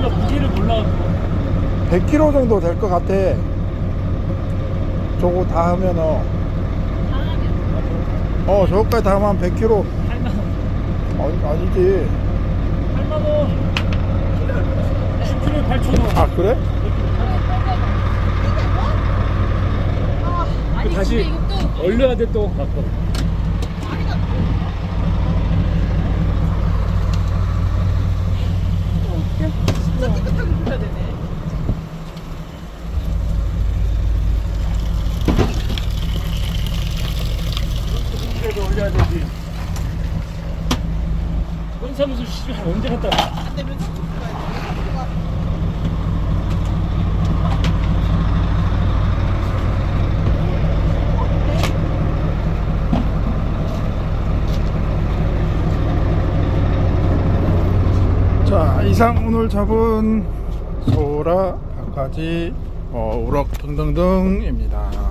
우리가 무게를 몰라. 100kg 정도 될 것 같아. 저거 다 하면은 어 저거까지 다 하면 100kg 8만 원. 아니, 아니지. 8만 원. 10kg에 8천 원. 아 그래? 아니 다시 얼려야 돼 또. 맞고. 진짜 깨끗하게 굴려야 되네. 그래도 올려야 되지. 건사무소 씨 언제 갔다 와? 안 되면. 자 이상 오늘 잡은 소라, 바가지, 어, 우럭 등등등입니다.